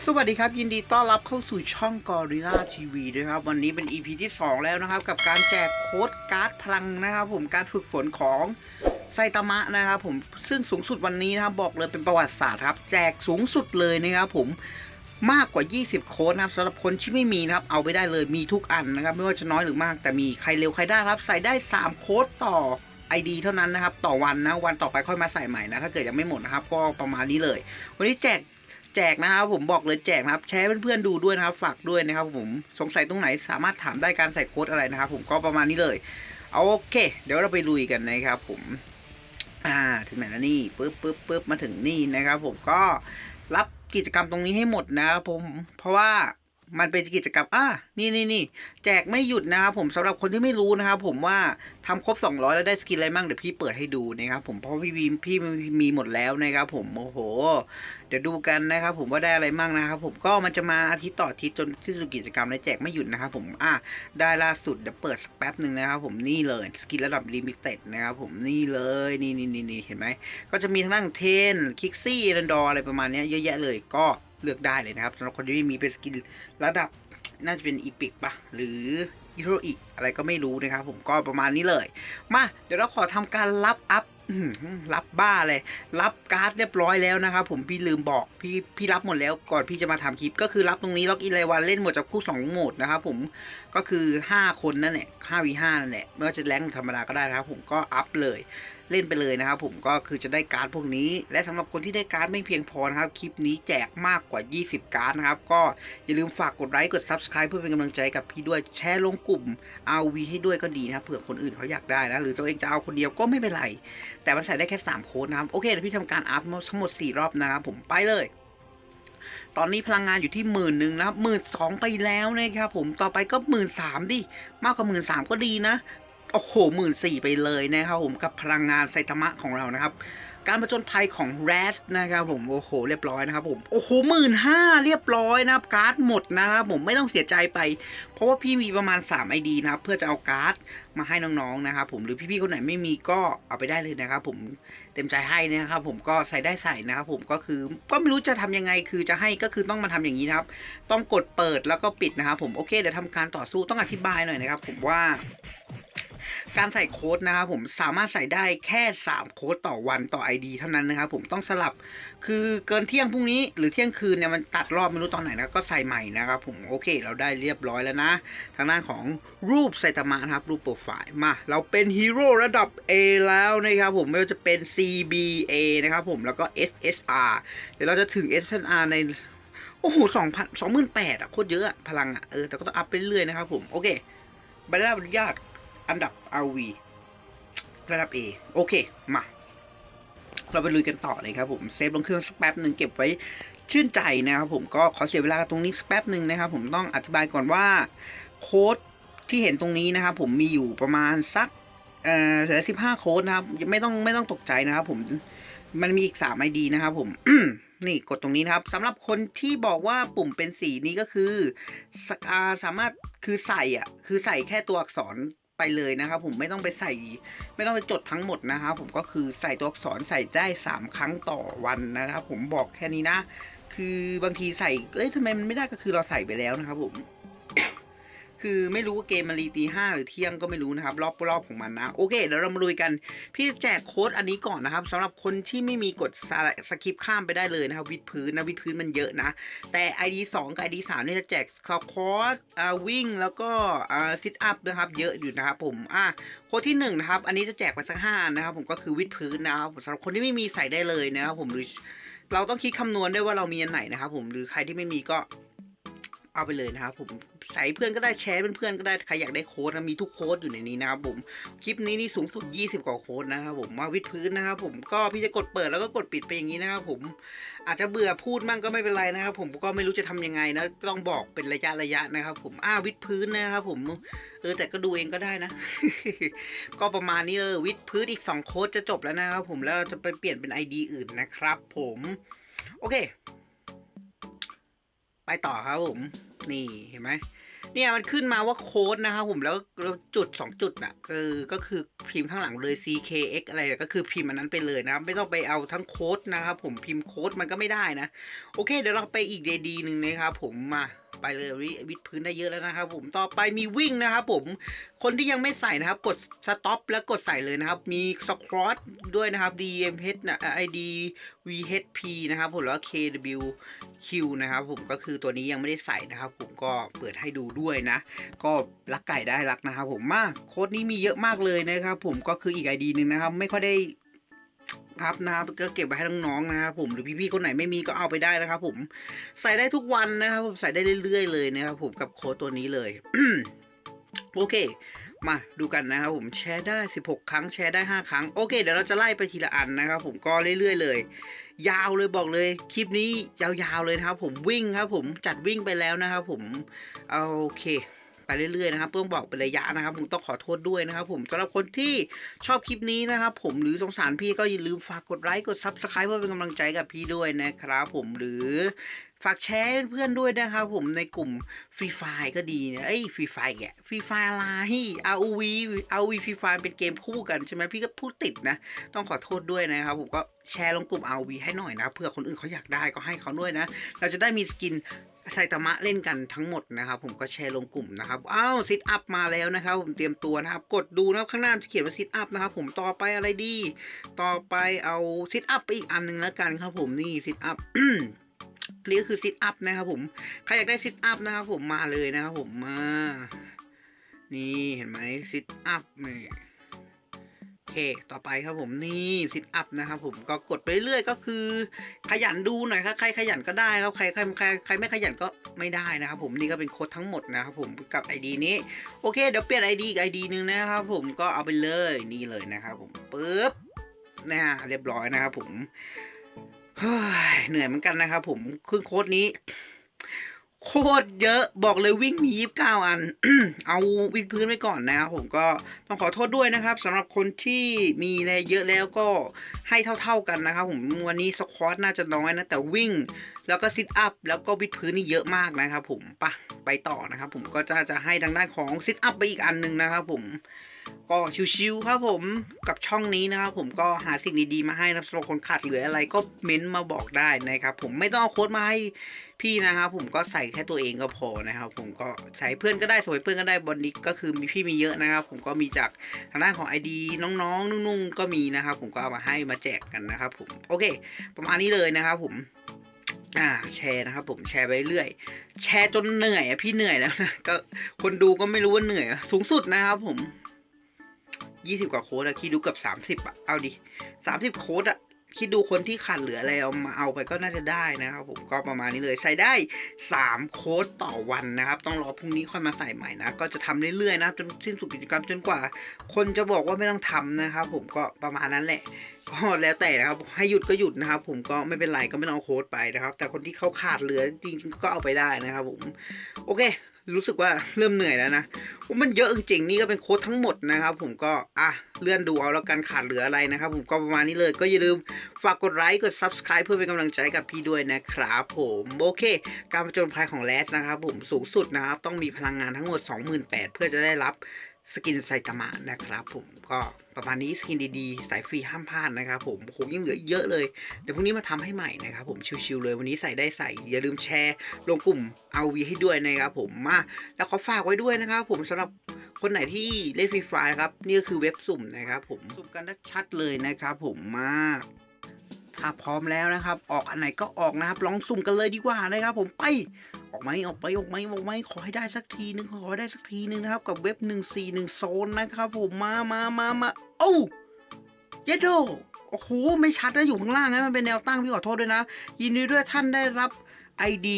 สวัสดีครับ ยินดีต้อนรับเข้าสู่ช่อง Gorilla TV ด้วยครับ วันนี้เป็น EP ที่ 2 แล้วนะครับ กับการแจกโค้ดการ์ดพลังนะครับ ผมการฝึกฝนของไซตามะนะครับ ผมซึ่งสูงสุดวันนี้นะครับ บอกเลยเป็นประวัติศาสตร์ครับ แจกสูงสุดเลยนะครับ ผมมากกว่า 20 โค้ดนะครับสำหรับคนที่ไม่มีนะครับ เอาไปได้เลยมีทุกอันนะครับ ไม่ว่าจะน้อยหรือมาก แต่มีใครเร็วใครได้ครับ ใส่ได้ 3 โค้ดต่อ ID เท่านั้นนะครับ ต่อวันนะวันต่อไปค่อยมาใส่ใหม่นะถ้าเกิดยังไม่หมดนะครับ ก็ประมาณนี้เลย วันนี้แจก แจกนะครับผมบอกเลยแจกนะครับแชร์เพื่อนๆดูด้วยนะครับ ฝากด้วยนะครับ ผมสงสัยตรงไหนสามารถถามได้การใส่โค้ดอะไรนะครับ ผมก็ประมาณนี้เลยเอาโอเค เดี๋ยวเราไปลุยกันนะครับ ผม อ่า ถึงไหนแล้วนี่ปึ๊บปึ๊บปึ๊บมาถึงนี่นะครับ ผมก็รับกิจกรรมตรงนี้ให้หมดนะครับผมเพราะว่า มันเป็นกิจกรรมอ่านี่นี่นี่แจกไม่หยุดนะครับผมสำหรับคนที่ไม่รู้นะครับผมว่าทำครบ 200 แล้วได้สกินอะไรมั่งเดี๋ยวพี่เปิดให้ดูนะครับผมเพราะพี่มีพี่มีหมดแล้วนะครับผมโอ้โห เดี๋ยวดูกันนะครับผมว่าได้อะไรมั่งนะครับผมก็มันจะมาอาทิตย์ต่ออาทิตย์จนที่สุดกิจกรรมและแจกไม่หยุดนะครับผมอะได้ล่าสุดเดี๋ยวเปิดสักแป๊บหนึ่งนะครับผมนี่เลยสกินระดับลิมิเต็ดนะครับผมนี่เลยนี่นี่นี่เห็นไหมก็จะมีทั้งดังเทนคิกซี่รันดออะไรประมาณนี้เยอะแยะเลยก็ เลือกได้เลยนะครับสำหรับคนที่ไม่มีเป็นสกินระดับน่าจะเป็นอีพิกปะหรืออีโรอีอะไรก็ไม่รู้นะครับผมก็ประมาณนี้เลย มา เดี๋ยวเราขอทำการรับอัพรับบ้าเลย รับการ์ดเรียบร้อยแล้วนะครับผมพี่ลืมบอกพี่พี่รับหมดแล้วก่อนพี่จะมาทำคลิป ก็คือรับตรงนี้ล็อกอินรายวันเล่นหมดจากคู่2โหมดนะครับผมก็คือ 5 คนนั่นแหละ5 v 5นั่นแหละไม่ว่าจะแรงธรรมดาก็ได้นะครับผมก็อัพเลยเล่นไปเลยนะครับผมก็คือจะได้การ์ดพวกนี้ และสำหรับคนที่ได้การ์ดไม่เพียงพอนะครับคลิปนี้แจกมากกว่า 20 การ์ดนะครับก็อย่าลืมฝากกดไลค์กด Subscribe เพื่อเป็นกำลังใจกับพี่ด้วยแชร์ลงกลุ่ม RV ให้ด้วยก็ดีนะครับเผื่อคนอื่นเขาอยากได้นะหรือตัวเองจะเอาคนเดียวก็ไม่เป็นไร แต่มันใส่ได้แค่ 3 โค้ดนะครับ โอเคเดี๋ยวพี่ทำการอัพทั้งหมด 4 รอบนะครับผมไปเลย ตอนนี้พลังงานอยู่ที่หมื่นหนึ่งนะครับหมื่นสองไปแล้วนะครับผมต่อไปก็หมื่นสามดิ มากกว่าหมื่นสามก็ดีนะ โอ้โหหมื่นสี่ไปเลยนะครับผมกับพลังงานไซตามะของเรานะครับ การผจญภัยของแรสนะครับผมโอ้โหเรียบร้อยนะครับผมโอ้โหหมื่นห้าเรียบร้อยนะครับการ์ดหมดนะครับผมไม่ต้องเสียใจไป เพราะว่าพี่มีประมาณ3 ID นะครับเพื่อจะเอาการ์ดมาให้น้องๆนะครับผมหรือพี่ๆคนไหนไม่มีก็เอาไปได้เลยนะครับผมเต็มใจให้นะครับผมก็ใส่ได้ใส่นะครับผมก็คือก็ไม่รู้จะทำยังไงคือจะให้ก็คือต้องมาทำอย่างนี้นะครับ ต้องกดเปิดแล้วก็ปิดนะครับผมโอเคเดี๋ยวทำการต่อสู้ต้องอธิบายหน่อยนะครับผมว่า การใส่โค้ดนะครับผมสามารถใส่ได้แค่ 3 โค้ดต่อวันต่อ ID เท่านั้นนะครับผมต้องสลับคือเกินเที่ยงพรุ่งนี้หรือเที่ยงคืนเนี่ยมันตัดรอบไม่รู้ตอนไหนนะก็ใส่ใหม่นะครับผมโอเค เราได้เรียบร้อยแล้วนะ ทางด้านของรูปไซตามะนะครับรูปโปรไฟล์มา เราเป็นฮีโร่ระดับ A แล้วนะครับผมไม่ว่าจะเป็น CBA นะครับผมแล้วก็ SSR เดี๋ยวเราจะถึง SSR ในโอ้โหสองพันสองหมื่นแปดอะโคตรเยอะอะพลังอะเออแต่ก็ต้องอัพไปเรื่อยนะครับผมโอเคใบรับอนุญาต อันดับ RV ระดับ A โอเค มา เราไปลุยกันต่อเลยครับผมเซฟลงเครื่องสักแป๊บหนึ่งเก็บไว้ชื่นใจนะครับผมก็ขอเสียเวลาตรงนี้สักแป๊บหนึ่งนะครับผมต้องอธิบายก่อนว่าโค้ดที่เห็นตรงนี้นะครับผมมีอยู่ประมาณสักเอ่อเหลือสิบห้าโค้ดนะครับไม่ต้องไม่ต้องตกใจนะครับผมมันมีอีกสามไอดีนะครับผมนี่กดตรงนี้นะครับสำหรับคนที่บอกว่าปุ่มเป็นสีนี้ก็คือสอ่าสามารถคือใส่อะคือใส่แค่ตัวอักษร ไปเลยนะครับผมไม่ต้องไปใส่ ไม่ต้องไปจดทั้งหมดนะครับผมก็คือใส่ตัวอักษรใส่ได้ 3 ครั้งต่อวันนะครับผมบอกแค่นี้นะ คือบางทีใส่เอ้ยทำไมมันไม่ได้ก็คือเราใส่ไปแล้วนะครับผม คือไม่รู้ว่าเกมมันรีตีห้าหรือเที่ยงก็ไม่รู้นะครับ รอบรอบของมันนะ โอเคเดี๋ยวเรามาลุยกัน พี่จะแจกโค้ดอันนี้ก่อนนะครับสำหรับคนที่ไม่มีกดสกิปข้ามไปได้เลยนะครับ วิดพื้นนะวิดพื้นมันเยอะนะ แต่ ID 2 กับ ID 3เนี่ยจะแจกคอร์สวิ่งแล้วก็ซิทอัพนะครับ เยอะอยู่นะครับผมอะโค้ดที่1นะครับ อันนี้จะแจกไปสักห้านะครับผมก็คือวิดพื้นนะครับสำหรับคนที่ไม่มีใส่ได้เลยนะครับผมหรือเราต้องคิดคำนวณด้วยว่าเรามีอันไหนนะครับผมหรือใครที่ไม่มีก็ เอาไปเลยนะครับผมใส่เพื่อนก็ได้แชร์เพื่อนๆก็ได้ใครอยากได้โค้ดนะมีทุกโค้ดอยู่ในนี้นะครับผมคลิปนี้นี่สูงสุด 20 กว่าโค้ดนะครับผมมาวิดพื้นนะครับผมก็พี่จะกดเปิดแล้วก็กดปิดไปอย่างนี้นะครับผมอาจจะเบื่อพูดมั่งก็ไม่เป็นไรนะครับผมก็ไม่รู้จะทำยังไงนะต้องบอกเป็นระยะระยะนะครับ ผมอ้าวิดพื้นนะครับผมเออแต่ก็ดูเองก็ได้นะ ก็ประมาณนี้เออวิดพื้นอีก 2 โค้ดจะจบแล้วนะครับผมแล้วเราจะไปเปลี่ยนเป็น ID อื่นนะครับผมโอเค ต่อครับผม นี่เห็นไหมเนี่ยมันขึ้นมาว่าโค้ดนะครับผมแล้วจุดสองจุดน่ะคือก็คือพิมพ์ข้างหลังเลย CKX อะไรเนี่ยก็คือพิมพ์อันนั้นไปเลยนะครับไม่ต้องไปเอาทั้งโค้ดนะครับผมพิมพ์โค้ดมันก็ไม่ได้นะ โอเค เดี๋ยวเราไปอีกเดดีหนึ่งนะครับผมมา ไปเลยวิวิดพื้นได้เยอะแล้วนะครับผมต่อไปมีวิ่งนะครับผมคนที่ยังไม่ใส่นะครับ กดสต็อปแล้วกดใส่เลยนะครับ มีสครอตด้วยนะครับ DMH นะ ID VHP นะครับผมแล้ว KWQ นะครับผมก็คือตัวนี้ยังไม่ได้ใส่นะครับ ผมก็เปิดให้ดูด้วยนะ ก็รักไก่ได้รักนะครับผมมาโค้ดนี้มีเยอะมากเลยนะครับ ผมก็คืออีก ID หนึ่งนะครับ ไม่ค่อยได้ ครับนะครับก็เก็บไว้ให้น้องๆนะครับผมหรือพี่ๆคนไหนไม่มีก็เอาไปได้นะครับผมใส่ได้ทุกวันนะครับผมใส่ได้เรื่อยๆเลยนะครับผมกับโค้ดตัวนี้เลยโอเคมาดูกันนะครับผมแชร์ได้ 16 ครั้งแชร์ได้ 5 ครั้งโอเคเดี๋ยวเราจะไล่ไปทีละอันนะครับผมก็เรื่อยๆเลย ยาวเลยบอกเลยคลิปนี้ยาวๆเลยนะครับผมวิ่งครับผมจัดวิ่งไปแล้วนะครับผมโอเค เรื่อยๆนะครับต้องบอกเป็นระยะนะครับ ผมต้องขอโทษด้วยนะครับ ผมสำหรับคนที่ชอบคลิปนี้นะครับ ผมหรือสงสารพี่ก็อย่าลืมฝากกดไลค์กด Subscribe เพื่อเป็นกำลังใจกับพี่ด้วยนะครับ ผมหรือฝากแชร์เพื่อนด้วยนะครับผมในกลุ่มฟรีไฟก็ดีนะเอ้ยฟรีไฟแกฟรีไฟอะไร ROV ROV ฟรีไฟเป็นเกมคู่กันใช่ไหมพี่ก็พูดติดนะ ต้องขอโทษด้วยนะครับผมก็แชร์ลงกลุ่ม ROV ให้หน่อยนะเผื่อคนอื่นเขาอยากได้ก็ให้เขาด้วยนะ เราจะได้มีสกิน ไซตามะเล่นกันทั้งหมดนะครับ ผมก็แชร์ลงกลุ่มนะครับอ้าวซิทอัพมาแล้วนะครับ ผมเตรียมตัวนะครับ กดดูนะครับข้างหน้าจะเขียนว่าซิทอัพนะครับ ผมต่อไปอะไรดี ต่อไปเอาซิทอัพไปอีกอันหนึ่งแล้วกันครับ ผมนี่ซิทอัพนี่ก็คือซิทอัพนะครับ ผมใครอยากได้ซิทอัพนะครับ ผมมาเลยนะครับ ผมมา นี่เห็นไหมซิทอัพเนี่โอ เค ต่อไปครับผมนี่ซิทอัพนะครับผมก็กดไปเรื่อยก็คือ ขยันดูหน่อยครับใครขยันก็ได้ครับใครใครใครใครไม่ขยันก็ไม่ได้นะครับผมนี่ก็เป็นโค้ดทั้งหมดนะครับผมกับ ID นี้โอเคเดี๋ยวเปลี่ยน ID อีก ID หนึ่งนะครับผมก็เอาไปเลยนี่เลยนะครับผมปึ๊บนะฮะเรียบร้อยนะครับผมเหนื่อยเหมือนกันนะครับผมคือโค้ดนี้ โคตรเยอะบอกเลยวิ่งมียี่สิบเก้าอัน เอาวิดพื้นไว้ก่อนนะครับผมก็ต้องขอโทษด้วยนะครับสำหรับคนที่มีแรเยอะแล้วก็ให้เท่า ๆกันนะครับผมวันนี้สควอตน่าจะน้อยนะแต่วิ่ง แล้วก็ซิทอัพแล้วก็วิดพื้นนี่เยอะมากนะครับผมปะไปต่อนะครับผมก็จะจะให้ทางด้านของซิทอัพไปอีกอันหนึ่งนะครับผมก็ชิวๆครับผมกับช่องนี้นะครับผมก็หาสิ่งดีๆมาให้นะสำหรับคนขาดเหลืออะไรก็เม้นต์มาบอกได้นะครับผมไม่ต้องเอาโค้ดมาให้พี่นะครับผมก็ใส่แค่ตัวเองก็พอนะครับผมก็ใส่เพื่อนก็ได้สวยเพื่อนก็ได้บอลนี้ก็คือมีพี่มีเยอะนะครับผมก็มีจากทางด้านของ ID น้องๆนุ่งๆก็มีนะครับผมก็เอามาให้มาแจกกันนะครับผมโอเค ประมาณนี้เลยนะครับผม อ่าแชร์นะครับผมแชร์ไปเรื่อย แชร์จนเหนื่อยอะพี่เหนื่อยแล้วนะก็คนดูก็ไม่รู้ว่าเหนื่อยสูงสุดนะครับผมยี่สิบกว่าโค้ดอะคิดดูเกับสามสิบอะเอาดิสามสิบโค้ดอะ คิดดูคนที่ขาดเหลืออะไรเอามาเอาไปก็น่าจะได้นะครับผมก็ประมาณนี้เลยใส่ได้สามโค้ดต่อวันนะครับ ต้องรอพรุ่งนี้ค่อยมาใส่ใหม่นะ ก็จะทำเรื่อยๆนะครับจนสิ้นสุดกิจกรรมจนกว่า คนจะบอกว่าไม่ต้องทำนะครับ ผมก็ประมาณนั้นแหละก็แล้วแต่นะครับให้หยุดก็หยุดนะครับ ผมก็ไม่เป็นไรก็ไม่ต้องเอาโค้ดไปนะครับ แต่คนที่เขาขาดเหลือจริงๆก็เอาไปได้นะครับ ผม โอเค รู้สึกว่าเริ่มเหนื่อยแล้วนะว่ามันเยอะจริงๆนี่ก็เป็นโค้ดทั้งหมดนะครับ ผมก็อะเลื่อนดูเอาแล้วกันขาดเหลืออะไรนะครับ ผมก็ประมาณนี้เลย ก็อย่าลืมฝากกดไลค์กด subscribe เพื่อเป็นกำลังใจกับพี่ด้วยนะครับผมโอเค การประจนภัยของแรสนะครับ ผมสูงสุดนะครับ ต้องมีพลังงานทั้งหมด 28,000 เพื่อจะได้รับ สกินไซตามะนะครับผมก็ประมาณนี้สกินดีๆ สายฟรีห้ามพลาดนะครับผมโหยังเหลือเยอะเลย เดี๋ยวพรุ่งนี้มาทำให้ใหม่นะครับผมชิวๆเลยวันนี้ใส่ได้ใส่ อย่าลืมแชร์ ลงกลุ่มเอาวีให้ด้วยนะครับผมมาแล้วขอฝากไว้ด้วยนะครับผมสำหรับคนไหนที่เล่นฟรีไฟครับนี่ก็คือเว็บสุ่มนะครับผมสุ่มกันชัดเลยนะครับผมมาถ้าพร้อมแล้วนะครับ ออกอันไหนก็ออกนะครับลองสุ่มกันเลยดีกว่านะครับผมไป ออกไหมออกไปออกไหมออกไหมขอให้ได้สักทีนึงขอให้ได้สักทีนึงนะครับ กับเว็บ141โซนนะครับผมมามามามาโอ้เยโดโอ้โหไม่ชัดนะอยู่ข้างล่างนะมันเป็นแนวตั้งพี่ขอโทษด้วยนะ ยินดีด้วยท่านได้รับ ID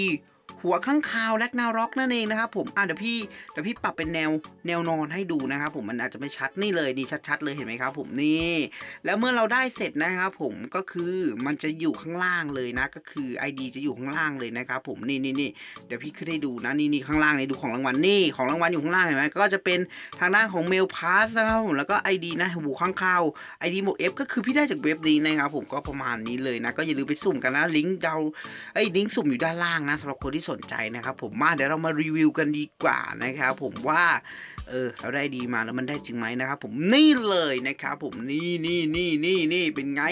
หัวข้างคาวแลกนาร็อกนั่นเองนะครับผมอะเดี๋ยวพี่เดี๋ยวพี่ปรับเป็นแนวแนวนอนให้ดูนะครับผมมันอาจจะไม่ชัดนี่เลยนี่ชัดๆเลยเห็นไหมครับ ผมนี่ แล้วเมื่อเราได้เสร็จนะครับผมก็คือมันจะอยู่ข้างล่างเลยนะ ก็คือ ID จะอยู่ข้างล่างเลยนะครับผมนี่นี่นี่เดี๋ยวพี่ขึ้นให้ดูนะนี่นี่ข้างล่างนี่ดูของรางวัลนี่ของรางวัลอยู่ข้างล่างเห็นไหมก็จะเป็นทางด้านของเมลพาสนะครับผมแล้วก็ ID นะหูข้างคาว ID หมวก F ก็คือพี่ได้จากเว็บนี้นะครับผมก็ประมาณนี้เลยนะก็อย่าลืมไปสุ่มกันนะลิงก์ดาวไอ้ลิงก์สุ่มอยู่ด้านล่างนะสำหรับคนที่สนนใจนะครับผมมาเดี๋ยวเรามารีวิวกันดีกว่านะครับผมว่าเออเราได้ดีมาแล้วมันได้จริงไหมนะครับผมนี่เลยนะครับผมนี่นี่นี่นี่นี่เป็นไง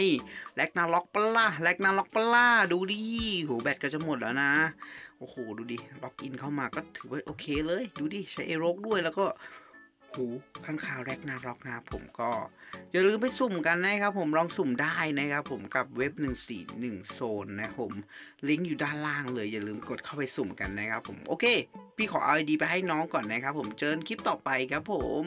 แลกนาล็อกปล่าแลกนาล็อกปล่าดูดิโหแบตก็จะหมดแล้วนะโอ้โหดูดิล็อกอินเข้ามาก็ถือว่าโอเคเลย ดูดิใช้เอโรกด้วยแล้วก็ หูข้างข่าวแรกนาร็อกนะผมก็ อย่าลืมไปสุ่มกันนะครับผมลองสุ่มได้นะครับผมกับเว็บ 141 โซนนะผมลิงก์อยู่ด้านล่างเลย อย่าลืมกดเข้าไปสุ่มกันนะครับผม โอเค พี่ขอเอาไอดีไปให้น้องก่อนนะครับผมเจอกันคลิปต่อไปครับผม